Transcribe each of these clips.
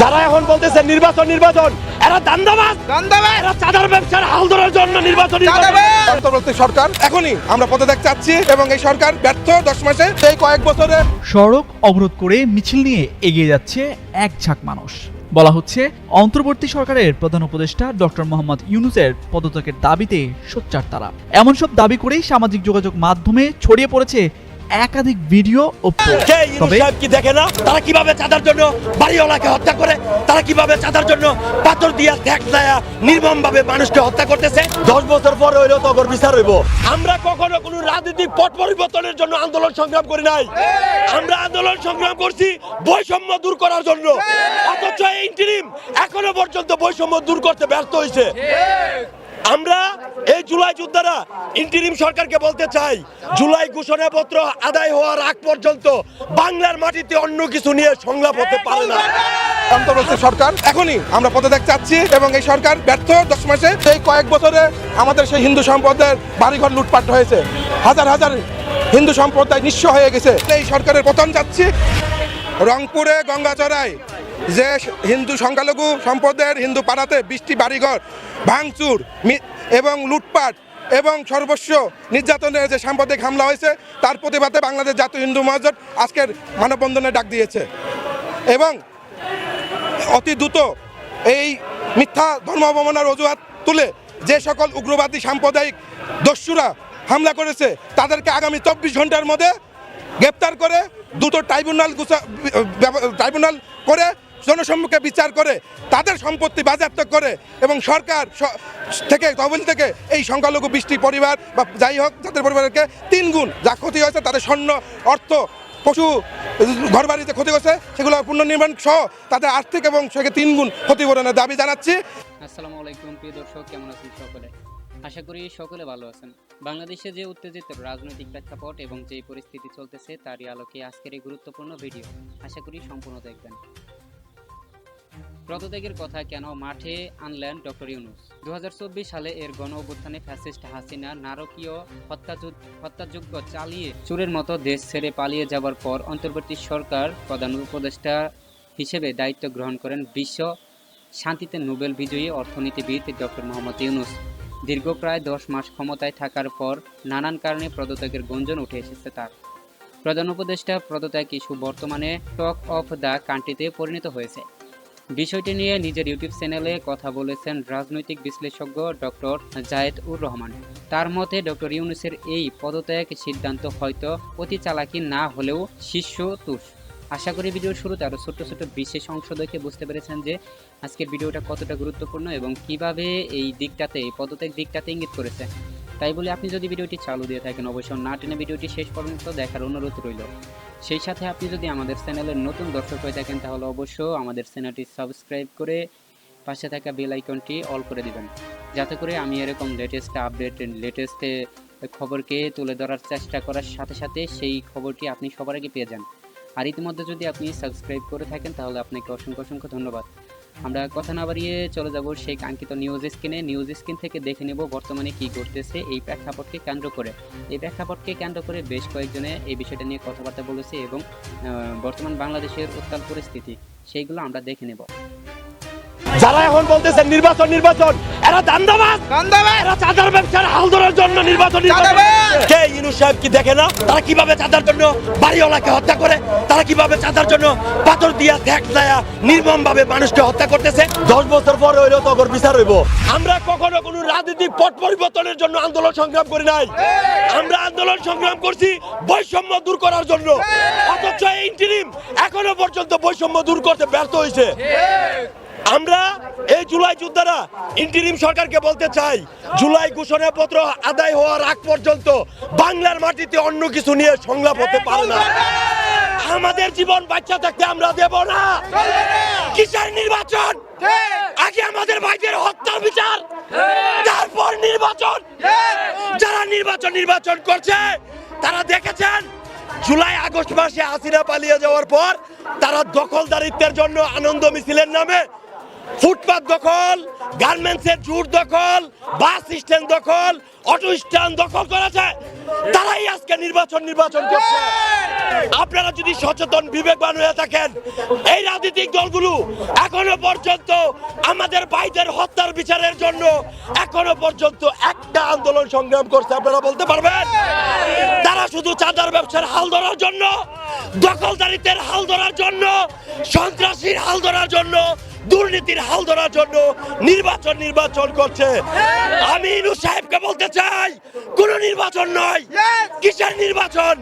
যারা এখন বলতেছে নির্বাচন নির্বাচন এরা দান্দাবাজ। দান্দাবাজ। এরা চাঁদার ব্যবসার হাল ধরার জন্য নির্বাচন অন্তর্বর্তী সরকার এখনই আমরা পদত্যাগ চাচ্ছি এবং এই সরকার ব্যর্থ দশ মাসে এই কয়েক বছরে। সড়ক অবরোধ করে মিছিল নিয়ে এগিয়ে যাচ্ছে এক ঝাঁক মানুষ। বলা হচ্ছে অন্তর্বর্তী সরকারের প্রধান উপদেষ্টা ডক্টর মোহাম্মদ ইউনুসের পদত্যাগের দাবিতে সোচ্চার তারা। এমন সব দাবি করেই সামাজিক যোগাযোগ মাধ্যমে ছড়িয়ে পড়েছে একাধিক ভিডিও ও। কে দেখে না? তারা কীভাবে চাঁদার জন্য বাড়িওয়ালাকে হত্যা করে? তারা কীভাবে চাঁদার জন্য পাথর দিয়া ত্যাগ দেয়া নির্মম ভাবে মানুষকে হত্যা করতেছে? দশ বছর পর হইলেও তখন বিচার হইব। আমরা কখনো কোনো রাজনৈতিক পট পরিবর্তনের জন্য আন্দোলন সংগ্রাম করি নাই। আমরা আন্দোলন সংগ্রাম করছি বৈষম্য দূর করার জন্য। অথচ এই ইন্টারিম এখনও পর্যন্ত বৈষম্য দূর করতে ব্যর্থ হয়েছে আমরা এই জুলাই যোদ্ধারা ইন্টারিম সরকারকে বলতে চাই, জুলাই ঘোষণাপত্র আদায় হওয়ার আগ পর্যন্ত বাংলার মাটিতে অন্য কিছু নিয়ে সংলাপ হতে পারে না। সরকার, এখনই আমরা পথে পদত্যাগ চাচ্ছি এবং এই সরকার ব্যর্থ দশ মাসে। এই কয়েক বছরে আমাদের সেই হিন্দু সম্প্রদায়ের বাড়িঘর লুটপাট হয়েছে। হাজার হাজার হিন্দু সম্প্রদায় নিঃস্ব হয়ে গেছে। এই সরকারের পতন যাচ্ছি। রংপুরে, গঙ্গাচড়ায় যে হিন্দু সংখ্যালঘু সম্প্রদায়ের হিন্দু পাড়াতে বৃষ্টি বাড়িঘর, ভাঙচুর এবং লুটপাট এবং সর্বস্ব নির্যাতনের যে সাম্প্রদায়িক হামলা হয়েছে, তার প্রতিবাদে বাংলাদেশ জাতীয় হিন্দু মহাজোট আজকের মানববন্ধনে ডাক দিয়েছে। এবং অতি দ্রুত এই মিথ্যা ধর্ম অবমাননার অজুহাত তুলে যে সকল উগ্রবাদী সাম্প্রদায়িক দস্যুরা হামলা করেছে, তাদেরকে আগামী চব্বিশ ঘণ্টার মধ্যে গ্রেপ্তার করে দুটো ট্রাইব্যুনাল ট্রাইব্যুনাল করে জনসম্মুখে বিচার করে, তাদের সম্পত্তি বাজেয়াপ্ত করে এবং সরকার থেকে, তহবিল থেকে এই সংখ্যালঘু বৃষ্টি পরিবার বা যাই হোক তাদের পরিবারকে তিন গুণ যা ক্ষতি হয়েছে, তাদের স্বর্ণ, অর্থ, পশু ঘরবাড়িতে ক্ষতি করছে, সেগুলো পুনর্নির্মাণ সহ তাদের আর্থিক এবং সেকে তিন গুণ ক্ষতিপূরণের দাবি জানাচ্ছি। আসসালামু আলাইকুম, প্রিয় দর্শক, কেমন আছেন সকলে? আশা করি সকলে ভালো আছেন। বাংলাদেশে যে উত্তেজিত রাজনৈতিক প্রেক্ষাপট এবং যে পরিস্থিতি চলতেছে, তারই আলোকে আজকের এই গুরুত্বপূর্ণ ভিডিও। আশা করি সম্পূর্ণ দেখবেন। পদত্যাগের কথা কেন মাঠে আনলেন ডক্টর ইউনুস? দু হাজার চব্বিশ সালে এর গণ অভ্যুত্থানে ফ্যাসিস্ট হাসিনা নারকীয় হত্যাযজ্ঞ চালিয়ে চোরের মতো দেশ ছেড়ে পালিয়ে যাবার পর অন্তর্বর্তী সরকার প্রধান উপদেষ্টা হিসেবে দায়িত্ব গ্রহণ করেন বিশ্ব শান্তিতে নোবেল বিজয়ী অর্থনীতিবিদ ডক্টর মোহাম্মদ ইউনুস। দীর্ঘ প্রায় দশ মাস ক্ষমতায় থাকার পর নানান কারণে পদত্যাগের গুঞ্জন উঠে এসেছে তার। প্রধান উপদেষ্টা পদত্যাগ ইস্যু বর্তমানে টক অফ দ্য কান্ট্রিতে পরিণত হয়েছে। বিষয়টি নিয়ে নিজের ইউটিউব চ্যানেলে কথা বলেছেন রাজনৈতিক বিশ্লেষজ্ঞ ডক্টর জায়েদ উর রহমান। তার মতে, ডক্টর ইউনুসের এই পদত্যাগ সিদ্ধান্ত হয়তো অতি চালাকি না হলেও শীর্ষ তুষ। আশা করি ভিডিওর শুরুতে আরও ছোট্ট ছোট্ট বিশেষ অংশ দেখে বুঝতে পেরেছেন যে আজকের ভিডিওটা কতটা গুরুত্বপূর্ণ এবং কীভাবে এই দিকটাতে, এই পদত্যাগ দিকটাতে ইঙ্গিত করেছে। তাই বলে আপনি যদি ভিডিওটি চালু দিয়ে থাকেন, অবশ্যই না টেনে ভিডিওটি শেষ পর্যন্ত দেখার অনুরোধ রইল। সেই সাথে আপনি যদি আমাদের চ্যানেলের নতুন দর্শক হয়ে থাকেন, তাহলে অবশ্যই আমাদের চ্যানেলটি সাবস্ক্রাইব করে পাশে থাকা বেল আইকনটি অল করে দিবেন। যাতে করে আমি এরকম লেটেস্ট আপডেট লেটেস্ট খবরকে তুলে ধরার চেষ্টা করার সাথে সাথে সেই খবরটি আপনি সবার আগে পেয়ে যান। আর ইতিমধ্যে যদি আপনি সাবস্ক্রাইব করে থাকেন, তাহলে আপনাকে অসংখ্য অসংখ্য ধন্যবাদ। আমরা কথা না বাড়িয়ে চলে যাব সেই কাঙ্ক্ষিত নিউজ স্ক্রিনে নিউজ স্ক্রিন থেকে দেখে নেব বর্তমানে কি ঘটতেছে এই প্রেক্ষাপটকে কেন্দ্র করে এই প্রেক্ষাপটকে কেন্দ্র করে বেশ কয়েকজনে এই বিষয়টা নিয়ে কথাবার্তা বলেছে এবং বর্তমান বাংলাদেশের উত্তাল পরিস্থিতি সেইগুলো আমরা দেখে নেব যারা এখন বলতেছে নির্বাচন নির্বাচন এরা দান্দাবাজ দান্দাবাজ। এরা চাঁদার ব্যবসার হাল ধরার জন্য নির্বাচন নির্বাচন। কে ইউনুস সাহেব কি দেখে না তারা কীভাবে চাঁদার জন্য বাড়িওয়ালাকে হত্যা করে? তারা কীভাবে চাঁদার জন্য পাথর দিয়া ত্যাগ দেয়া নির্মম ভাবে মানুষকে হত্যা করতেছে? দশ বছর পর হইলেও তখন বিচার হইব। আমরা কখনো কোনো রাজনৈতিক পট পরিবর্তনের জন্য আন্দোলন সংগ্রাম করি নাই। আমরা আন্দোলন সংগ্রাম করছি বৈষম্য দূর করার জন্য। অথচ ইন্টারিম এখনও পর্যন্ত বৈষম্য দূর করতে ব্যর্থ হয়েছে আমরা এই জুলাই যোদ্ধারা ইন্টারিম সরকারকে বলতে চাই, জুলাই ঘোষণাপত্র আদায় হওয়ার আগ পর্যন্ত বাংলার মাটিতে অন্য কিছু নিয়ে সংলাপ হতে পারে না। আমাদের জীবন বাচ্চা থাকতে আমরা দেব না। কিসের নির্বাচন? আগে আমাদের ভাইদের হত্যা বিচার, তারপর নির্বাচন। যারা নির্বাচন নির্বাচন করছে, তারা দেখেছেন, জুলাই আগস্ট মাসে হাসিনা পালিয়ে যাওয়ার পর তারা দখলদারিত্বের জন্য আনন্দ মিছিলের নামে ফুটপাত দখল, গার্মেন্টসের জুট দখল, বাস স্ট্যান্ড দখল, অটো স্ট্যান্ড দখল করেছে। তারাই আজকে নির্বাচন নির্বাচন করছে। আপনারা যদি সচেতন, বিবেকবান হয়ে থাকেন, এই রাজনৈতিক দলগুলো এখনও পর্যন্ত আমাদের ভাইদের হত্যার বিচারের জন্য এখনও পর্যন্ত একটা আন্দোলন সংগ্রাম করছে। আপনারা বলতে পারবেন? তারা শুধু চাঁদার ব্যবসার হাল ধরার জন্য, দখলদারিত্বের হাল ধরার জন্য, সন্ত্রাসীর হাল ধরার জন্য দুর্নীতির হাল ধরার জন্য নির্বাচন নির্বাচন করছে। আমি ইনু সাহেবকে বলতে চাই কোন নির্বাচন নয় কিসের নির্বাচন?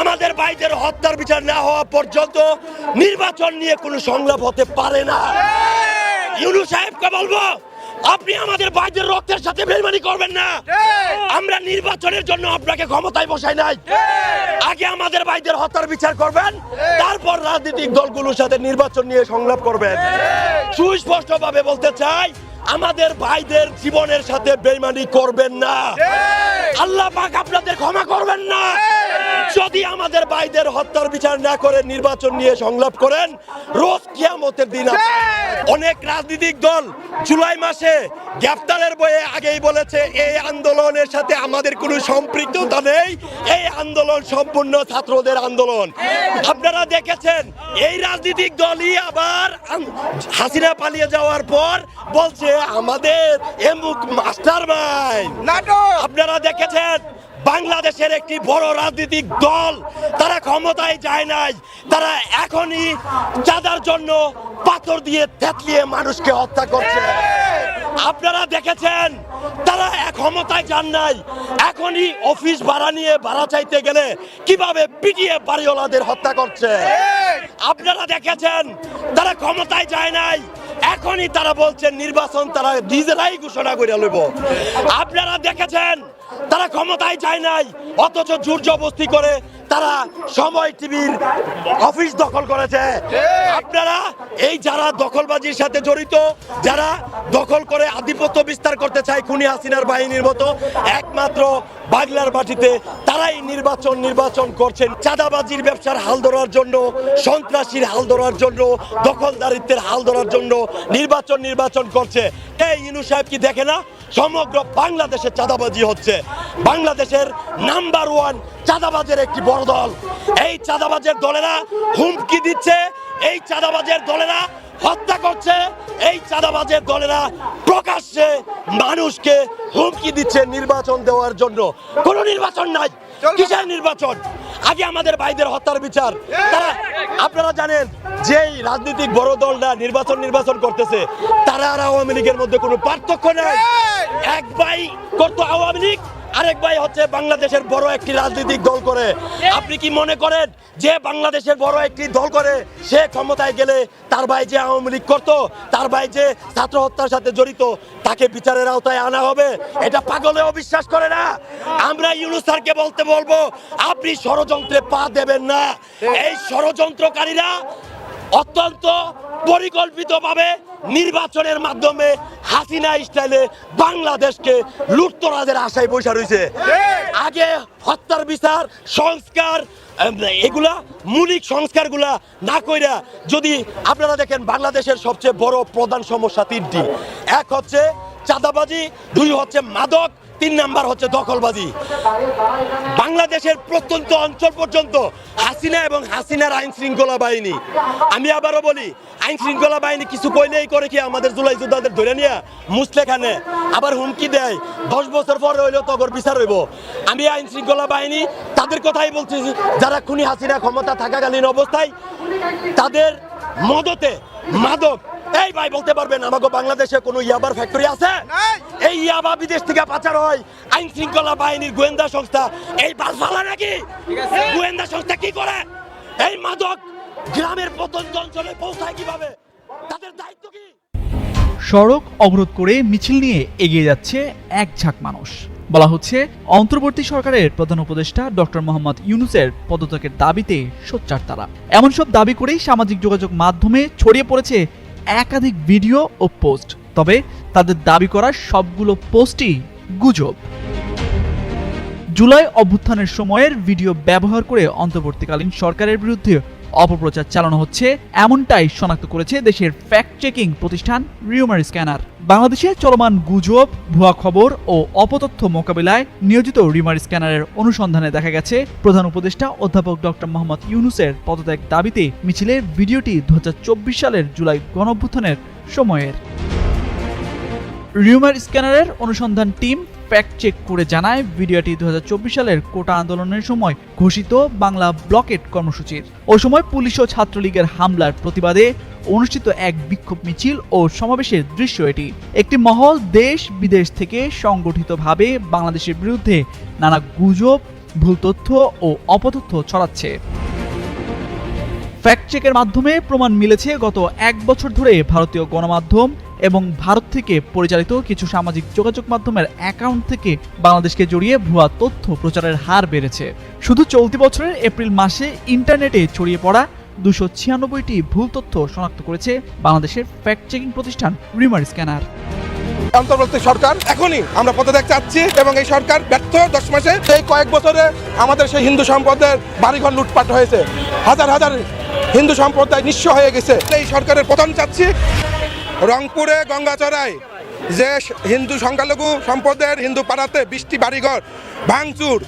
আমাদের ভাইদের হত্যার বিচার না হওয়া পর্যন্ত নির্বাচন নিয়ে কোনো সংলাপ হতে পারে না। ইউনু সাহেবকে বলব আপনি আমাদের ভাইদের রক্তের সাথে বেইমানি করবেন না। আমরা নির্বাচনের জন্য আপনাকে ক্ষমতায় বসাই নাই। আগে আমাদের ভাইদের হত্যার বিচার করবেন তারপর রাজনৈতিক দলগুলোর সাথে নির্বাচন নিয়ে সংলাপ করবেন। সুস্পষ্টভাবে বলতে চাই আমাদের ভাইদের জীবনের সাথে বেইমানি করবেন না। আল্লাহ পাক আপনাদের ক্ষমা করবেন না। যদি আমাদের ভাইদের হত্যার বিচার না করে নির্বাচন নিয়ে সংলাপ করেন রোজ কিয়ামতের দিন। অনেক রাজনৈতিক দল জুলাই মাসে গ্রেফতারের বইয়ে আগেই বলেছে এই আন্দোলনের সাথে আমাদের কোনো সম্পৃক্ততা নেই। এই আন্দোলন সম্পূর্ণ ছাত্রদের আন্দোলন। আপনারা দেখেছেন এই রাজনৈতিক দলই আবার হাসিনা পালিয়ে যাওয়ার পর বলছে আমাদের এমুক মাস্টার মাইন্ড আপনারা দেখেছেন বাংলাদেশের একটি বড় রাজনৈতিক দল, তারা ক্ষমতায় যায় নাই। তারা এখনই চাঁদার জন্য পাথর দিয়ে থেতলিয়ে মানুষকে হত্যা করছে। আপনারা দেখেছেন, তারা ক্ষমতায় যান নাই। এখনই অফিস ভাড়া নিয়ে ভাড়া চাইতে গেলে কীভাবে পিটিয়ে বাড়িওয়ালাদের হত্যা করছে? আপনারা দেখেছেন, তারা ক্ষমতায় যায় নাই। এখনই তারা বলছেন নির্বাচন তারা নিজেরাই ঘোষণা করে লইব। আপনারা দেখেছেন তারা ক্ষমতায় যায় নাই, অথচ জবস্তি করে তারা সময় টিভির অফিস দখল করেছে। আপনারা এই যারা দখলবাজির সাথে জড়িত, যারা দখল করে আধিপত্য বিস্তার করতে চায় খুনি হাসিনার বাহিনীর মতো, একমাত্র বাংলার মাটিতে তারাই নির্বাচন নির্বাচন করছেন। চাঁদাবাজির ব্যবসার হাল ধরার জন্য, সন্ত্রাসীর হাল ধরার জন্য, দখলদারিত্বের হাল ধরার জন্য নির্বাচন নির্বাচন করছে। এই ইনু সাহেব কি দেখে না? সমগ্র বাংলাদেশে চাঁদাবাজি হচ্ছে। বাংলাদেশের নাম্বার ওয়ান চাঁদাবাজের একটি বড় দল। এই চাঁদাবাজের দলেরা হুমকি দিচ্ছে এই চাঁদাবাজের দলেরা হত্যা করছে এই চাঁদাবাজের দলেরা প্রকাশ্যে মানুষকে হুমকি দিচ্ছে নির্বাচন দেওয়ার জন্য। কোনো নির্বাচন নাই। কিসের নির্বাচন? আগে আমাদের ভাইদের হত্যার বিচার। তারা আপনারা জানেন যেই রাজনৈতিক বড় দলটা নির্বাচন নির্বাচন করতেছে তারা আর আওয়ামী লীগের মধ্যে কোনো পার্থক্য নেই। এক ভাই করতো আওয়ামী লীগ আরেক ভাই হচ্ছে বাংলাদেশের বড় একটি রাজনৈতিক দল করে। আপনি কি মনে করেন যে বাংলাদেশের বড় একটি দল করে, সে ক্ষমতায় গেলে তার ভাই যে আওয়ামী লীগ করতো, তার ভাই যে ছাত্র হত্যার সাথে জড়িত, তাকে বিচারের আওতায় আনা হবে? এটা পাগলে অবিশ্বাস করে না? আমরা ইউনুস স্যারকে বলতে বলব, আপনি ষড়যন্ত্রে পা দেবেন না। এই ষড়যন্ত্রকারীরা অত্যন্ত পরিকল্পিতভাবে নির্বাচনের মাধ্যমে হাসিনা স্টাইলে বাংলাদেশকে লুটতরাজের আশায় বসে রয়েছে। আগে হত্যার বিচার সংস্কার এগুলা মৌলিক সংস্কারগুলা না কইরা যদি আপনারা দেখেন বাংলাদেশের সবচেয়ে বড় প্রধান সমস্যা তিনটি। এক হচ্ছে চাঁদাবাজি দুই হচ্ছে মাদক তিন নাম্বার হচ্ছে দখলবাজি। বাংলাদেশের প্রত্যন্ত অঞ্চল পর্যন্ত হাসিনা এবং হাসিনার আইন শৃঙ্খলা বাহিনী। আমি আবারও বলি, আইন শৃঙ্খলা বাহিনী কিছু কইলেই করে কি আমাদের জুলাই যোদ্ধাদের ধরে নিয়ে মুসলেখানে আবার হুমকি দেয়। দশ বছর পরে হইলেও তগর বিচার হইব। আমি আইন শৃঙ্খলা বাহিনী, তাদের কথাই বলছি যারা খুনি হাসিনা ক্ষমতা থাকাকালীন অবস্থায়, তাদের মদতে মাদক। এই ভাই বলতে পারবেন আমাকে বাংলাদেশে কোনো ইয়াবার ফ্যাক্টরি আছে? এই ইয়াবা বিদেশ থেকে পাচার হয়। আইন শৃঙ্খলা বাহিনীর গোয়েন্দা সংস্থা। এই বালফালা নাকি? গোয়েন্দা সংস্থা কি করে? এই মাদক গ্রামের প্রত্যন্ত অঞ্চলে পৌঁছায় কীভাবে? তাদের দায়িত্ব কি? সড়ক অবরোধ করে মিছিল নিয়ে এগিয়ে যাচ্ছে এক ঝাঁক মানুষ। বলা হচ্ছে, অন্তর্বর্তী সরকারের প্রধান উপদেষ্টা ডক্টর মোহাম্মদ ইউনুসের পদত্যাগের দাবিতে সোচ্চার তারা। এমন সব দাবি করেই সামাজিক যোগাযোগ মাধ্যমে ছড়িয়ে পড়েছে একাধিক ভিডিও ও পোস্ট। তবে তাদের দাবি করা সবগুলো পোস্টই গুজব। জুলাই অভ্যুত্থানের সময়ের ভিডিও ব্যবহার করে অন্তর্বর্তীকালীন সরকারের বিরুদ্ধে অপপ্রচার চালানো হচ্ছে, এমনটাই শনাক্ত করেছে দেশের ফ্যাক্ট চেকিং প্রতিষ্ঠান রিউমার স্ক্যানার বাংলাদেশে চলমান গুজব, ভুয়া খবর ও অপতথ্য মোকাবিলায় নিয়োজিত রিউমার স্ক্যানারের অনুসন্ধানে দেখা গেছে, প্রধান উপদেষ্টা অধ্যাপক ডক্টর মোহাম্মদ ইউনুসের পদত্যাগ দাবিতে মিছিলের ভিডিওটি দু হাজার চব্বিশ সালের জুলাই গণঅভ্যুত্থানের সময়ের। রিউমার স্ক্যানারের অনুসন্ধান টিম ফ্যাক্ট চেক করে জানায় ভিডিওটি দুই হাজার চব্বিশ সালের কোটা আন্দোলনের সময় ঘোষিত বাংলা ব্লকেট কর্মসূচির। ওই সময় পুলিশ ও ছাত্রলীগের হামলার প্রতিবাদে অনুষ্ঠিত এক বিক্ষোভ মিছিল ও সমাবেশের দৃশ্য এটি। একটি মহল দেশ বিদেশ থেকে সংগঠিতভাবে বাংলাদেশের বিরুদ্ধে নানা গুজব, ভুল তথ্য ও অপতথ্য ছড়াচ্ছে। ফ্যাক্ট চেকের মাধ্যমে প্রমাণ মিলেছে, গত এক বছর ধরে ভারতীয় গণমাধ্যম এবং ভারত থেকে পরিচালিত কিছু সামাজিক যোগাযোগ মাধ্যমের অ্যাকাউন্ট থেকে বাংলাদেশকে জড়িয়ে ভুয়া তথ্য প্রচারের হার বেড়েছে। শুধু চলতি বছরের এপ্রিল মাসে ইন্টারনেটে ছড়িয়ে পড়া দুশো ছিয়ানব্বইটি ভুল তথ্য শনাক্ত করেছে বাংলাদেশের ফ্যাক্ট চেকিং প্রতিষ্ঠান রিমার স্ক্যানার। অন্তর্বর্তী সরকার এখনই আমরা পদত্যাগ চাচ্ছি এবং এই সরকার ব্যর্থ দশ মাসে এই কয়েক বছরে আমাদের সেই হিন্দু সম্পদের বাড়িঘর লুটপাট হয়েছে। হাজার হাজার হিন্দু সম্প্রদায় নিঃস্ব হয়ে গেছে। এই সরকারের পতন চাচ্ছি রংপুরে গঙ্গাচড়ায় যে হিন্দু সংখ্যালঘু সম্পদের হিন্দু পাড়াতে বৃষ্টি বাড়িঘর, ভাঙচুর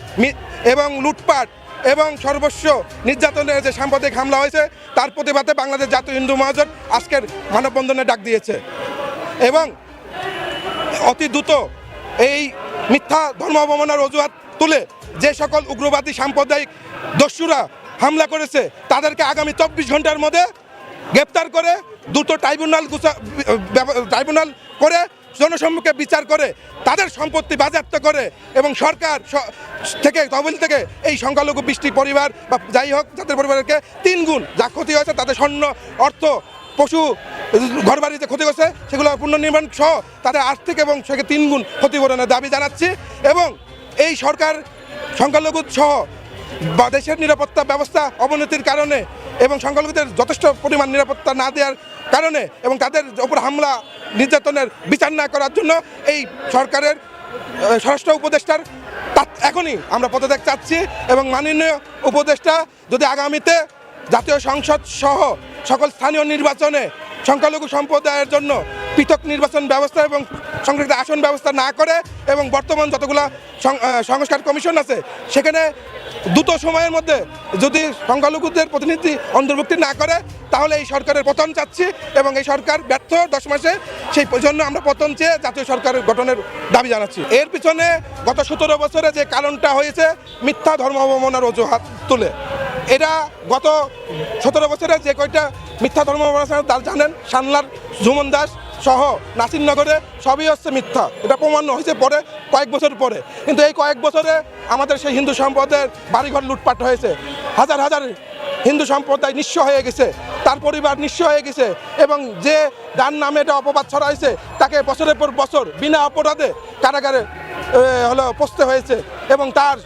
এবং লুটপাট, এবং সর্বস্ব নির্যাতনের যে সাম্প্রতিক হামলা হয়েছে, তার প্রতিবাদে বাংলাদেশ জাতীয় হিন্দু মহাজোট আজকের মানববন্ধনে ডাক দিয়েছে। এবং অতি দ্রুত এই মিথ্যা ধর্ম অবমাননার অজুহাত তুলে যে সকল উগ্রবাদী সাম্প্রদায়িক দস্যুরা হামলা করেছে, তাদেরকে আগামী চব্বিশ ঘণ্টার মধ্যে গ্রেপ্তার করে দ্রুত ট্রাইব্যুনাল ট্রাইব্যুনাল করে জনসম্মুখে বিচার করে, তাদের সম্পত্তি বাজেয়াপ্ত করে এবং সরকার থেকে, তহবিল থেকে এই সংখ্যালঘু বৃষ্টি পরিবার বা যাই হোক যাদের পরিবারকে তিন গুণ যা ক্ষতি হয়েছে তাদের স্বর্ণ, অর্থ, পশু, ঘরবাড়ি যে ক্ষতি করছে, সেগুলো পুনর্নির্মাণ সহ তাদের আর্থিক এবং সেকে তিন গুণ ক্ষতিপূরণের দাবি জানাচ্ছি এবং এই সরকার সংখ্যালঘু সহ বা দেশের নিরাপত্তা ব্যবস্থা অবনতির কারণে এবং সংখ্যালঘুদের যথেষ্ট পরিমাণ নিরাপত্তা না দেওয়ার কারণে এবং তাদের ওপর হামলা নির্যাতনের বিচার না করার জন্য এই সরকারের ষষ্ঠ উপদেষ্টার এখনই আমরা পদত্যাগ চাচ্ছি এবং মাননীয় উপদেষ্টা যদি আগামীতে জাতীয় সংসদ সহ সকল স্থানীয় নির্বাচনে সংখ্যালঘু সম্প্রদায়ের জন্য পৃথক নির্বাচন ব্যবস্থা এবং সংরক্ষিত আসন ব্যবস্থা না করে এবং বর্তমান যতগুলো সংস্কার কমিশন আছে, সেখানে দ্রুত সময়ের মধ্যে যদি সংখ্যালঘুদের প্রতিনিধি অন্তর্ভুক্তি না করে, তাহলে এই সরকারের পতন চাচ্ছি এবং এই সরকার ব্যর্থ দশ মাসে, সেই জন্য আমরা পতন চেয়ে জাতীয় সরকারের গঠনের দাবি জানাচ্ছি। এর পিছনে গত সতেরো বছরে যে কারণটা হয়েছে, মিথ্যা ধর্ম অবমাননার অজুহাত তুলে। এটা গত সতেরো বছরে যে কয়টা মিথ্যা ধর্ম জানেন সানলার ঝুমন দাস সহ নাসিরনগরে সবই হচ্ছে মিথ্যা। এটা প্রমাণ হয়েছে পরে, কয়েক বছর পরে। কিন্তু এই কয়েক বছরে আমাদের সেই হিন্দু সম্প্রদায়ের বাড়িঘর লুটপাট হয়েছে। হাজার হাজার হিন্দু সম্প্রদায় নিঃস্ব হয়ে গেছে, তার পরিবার নিঃস্ব হয়ে গেছে এবং যে যার নামে এটা অপবাদ ছড়াইছে, তাকে বছরের পর বছর বিনা অপরাধে কারাগারে হলো পচতে হয়েছে এবং তার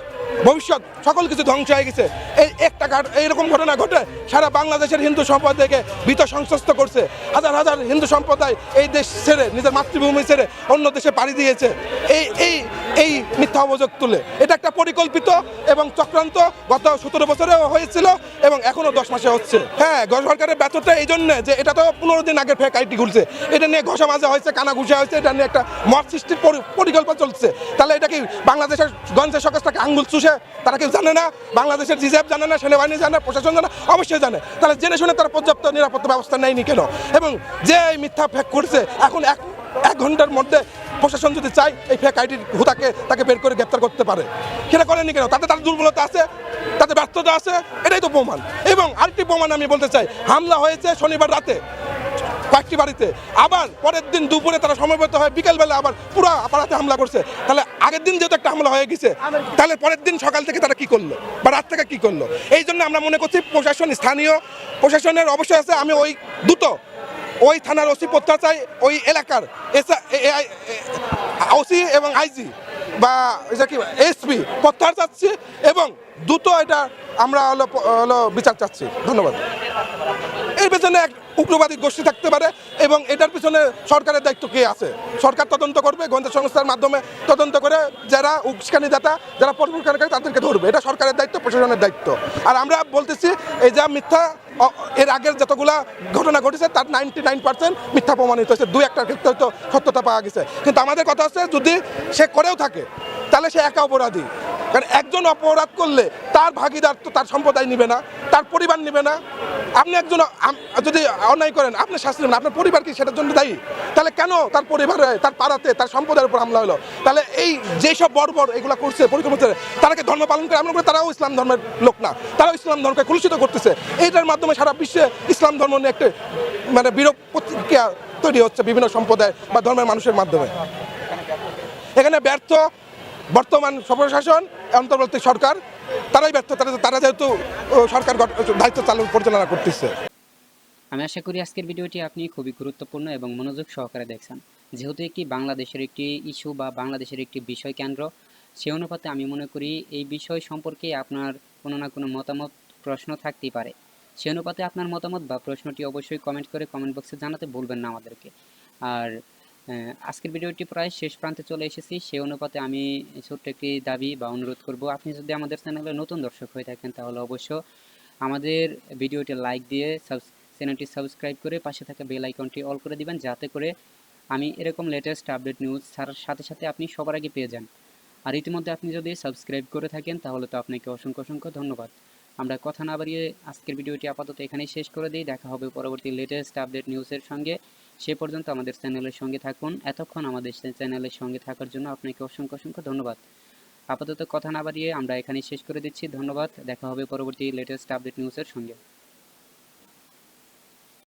ভবিষ্যৎ সকল কিছু ধ্বংস হয়ে গেছে। এই একটা এইরকম ঘটনা ঘটে, সারা বাংলাদেশের হিন্দু সম্প্রদায়কে ভীত সংস্ত করছে। হাজার হাজার হিন্দু সম্প্রদায় এই দেশ ছেড়ে, নিজের মাতৃভূমি ছেড়ে অন্য দেশে পাড়ি দিয়েছে। এই এই এই মিথ্যা অভিযোগ তুলে। এটা একটা পরিকল্পিত এবং চক্রান্ত গত সতেরো বছরেও হয়েছিল এবং এখনও দশ মাসে হচ্ছে। হ্যাঁ সরকারের ব্যর্থতা এই জন্য যে এটা তো পনেরো দিন আগের ফেক আইটি ঘুরছে এটা নিয়ে ঘষা মাজা হয়েছে, কানা ঘুষা হয়েছে, এটা নিয়ে একটা মত সৃষ্টির পরিকল্পনা চলছে। তাহলে এটা কি বাংলাদেশের গঞ্জের সকাশটাকে আঙ্গুল চুষে তারা কেউ জানে না, বাংলাদেশের রিজার্ভ জানে না, সেনাবাহিনী জানে না, প্রশাসন জানে? অবশ্যই জানে। তাহলে জেনে শুনে তারা পর্যাপ্ত নিরাপত্তা ব্যবস্থা নেয়নি কেন? এবং যে এই মিথ্যা ফেক করছে, এখন এক এক ঘণ্টার মধ্যে প্রশাসন যদি চায়, এই ফেক আইডির হুতাকে তাকে বের করে গ্রেপ্তার করতে পারে। সেটা করেনি কেন? তাতে তার দুর্বলতা আছে, তাতে ব্যর্থতা আছে, এটাই তো প্রমাণ। এবং আরেকটি প্রমাণ আমি বলতে চাই, হামলা হয়েছে শনিবার রাতে। কয়েকটি বাড়িতে। আবার পরের দিন দুপুরে তারা সমবেত হয় বিকেলবেলা আবার পুরো পাড়াতে হামলা করছে। তাহলে আগের দিন যেহেতু একটা হামলা হয়ে গেছে, তাহলে পরের দিন সকাল থেকে তারা কি করল? বা রাত থেকে কি করল? এই জন্য আমরা মনে করছি প্রশাসন স্থানীয়, প্রশাসনের অবশ্যই আছে, আমি ওই দ্রুত ওই থানার ওসি প্রত্যাশা চাই, ওই এলাকার ওসি এবং আইজি বা এটা কি, এসপি প্রত্যাহার চাচ্ছি এবং দ্রুত এটা আমরা হলো হলো বিচার চাচ্ছি। ধন্যবাদ। এর পেছনে এক উগ্রবাদী গোষ্ঠী থাকতে পারে এবং এটার পিছনে সরকারের দায়িত্ব কে আছে? সরকার তদন্ত করবে, গোয়েন্দা সংস্থার মাধ্যমে তদন্ত করে যারা উস্কানিদাতা, যারা পরিবর্তনকারী তাদেরকে ধরবে। এটা সরকারের দায়িত্ব, প্রশাসনের দায়িত্ব। আর আমরা বলতেছি, এই যা মিথ্যা এর আগের যতগুলা ঘটনা ঘটেছে তার নাইনটি নাইন পার্সেন্ট মিথ্যা প্রমাণিত হয়েছে। দুই একটার ক্ষেত্রে হয়তো সত্যতা পাওয়া গেছে। কিন্তু আমাদের কথা হচ্ছে যদি সে করেও থাকে তাহলে সে একা অপরাধী। কারণ একজন অপরাধ করলে তার ভাগিদার তো তার সম্প্রদায় নিবে না তার পরিবার নিবে না। আপনি একজন যদি অন্যায় করেন আপনি শাস্তি নেবেন আপনার পরিবার কি সেটার জন্য দায়ী? তাহলে কেন তার পরিবারে তার পাড়াতে তার সম্প্রদায়ের উপর হামলা হলো? তাহলে এই যেসব বড় এগুলো করছে পরিক্রমা করছে, তারা ধর্ম পালন করে? এমন করে তারাও ইসলাম ধর্মের লোক না। তারাও ইসলাম ধর্মকে কলুষিত করতেছে। এইটার মাধ্যমে সারা বিশ্বে ইসলাম ধর্ম নিয়ে একটা মানে বিরূপ প্রতিক্রিয়া তৈরি হচ্ছে বিভিন্ন সম্প্রদায় বা ধর্মের মানুষের মাধ্যমে। এখানে ব্যর্থ বর্তমান প্রশাসন অন্তর্বর্তী সরকার, তারাই ব্যর্থ, তারা তারা যেহেতু সরকার দায়িত্ব চালু পরিচালনা করতেছে। আমি আশা করি আজকের ভিডিওটি আপনি খুবই গুরুত্বপূর্ণ এবং মনোযোগ সহকারে দেখছেন। যেহেতু একটি বাংলাদেশের একটি ইস্যু বা বাংলাদেশের একটি বিষয় কেন্দ্র, সে অনুপাতে আমি মনে করি এই বিষয় সম্পর্কে আপনার কোনো না কোনো মতামত, প্রশ্ন থাকতেই পারে। সে অনুপাতে আপনার মতামত বা প্রশ্নটি অবশ্যই কমেন্ট করে কমেন্ট বক্সে জানাতে ভুলবেন না আমাদেরকে। আর আজকের ভিডিওটি প্রায় শেষ প্রান্তে চলে এসেছি। সে অনুপাতে আমি ছোট্ট একটি দাবি বা অনুরোধ করব, আপনি যদি আমাদের চ্যানেলে নতুন দর্শক হয়ে থাকেন তাহলে অবশ্য আমাদের ভিডিওটি লাইক দিয়ে সাবস- চ্যানেলটি সাবস্ক্রাইব করে পাশে থাকা বেল আইকনটি অল করে দিবেন, যাতে করে আমি এরকম লেটেস্ট আপডেট নিউজ ছাড়ার সাথে সাথে আপনি সবার আগে পেয়ে যান। আর ইতিমধ্যে আপনি যদি সাবস্ক্রাইব করে থাকেন তাহলে তো আপনাকে অসংখ্য অসংখ্য ধন্যবাদ। আমরা কথা না বাড়িয়ে আজকের ভিডিওটি আপাতত এখানেই শেষ করে দিই। দেখা হবে পরবর্তী লেটেস্ট আপডেট নিউজের সঙ্গে। সে পর্যন্ত আমাদের চ্যানেলের সঙ্গে থাকুন। এতক্ষণ আমাদের চ্যানেলের সঙ্গে থাকার জন্য আপনাকে অসংখ্য অসংখ্য ধন্যবাদ। আপাতত কথা না বাড়িয়ে আমরা এখানেই শেষ করে দিচ্ছি। ধন্যবাদ। দেখা হবে পরবর্তী লেটেস্ট আপডেট নিউজের সঙ্গে।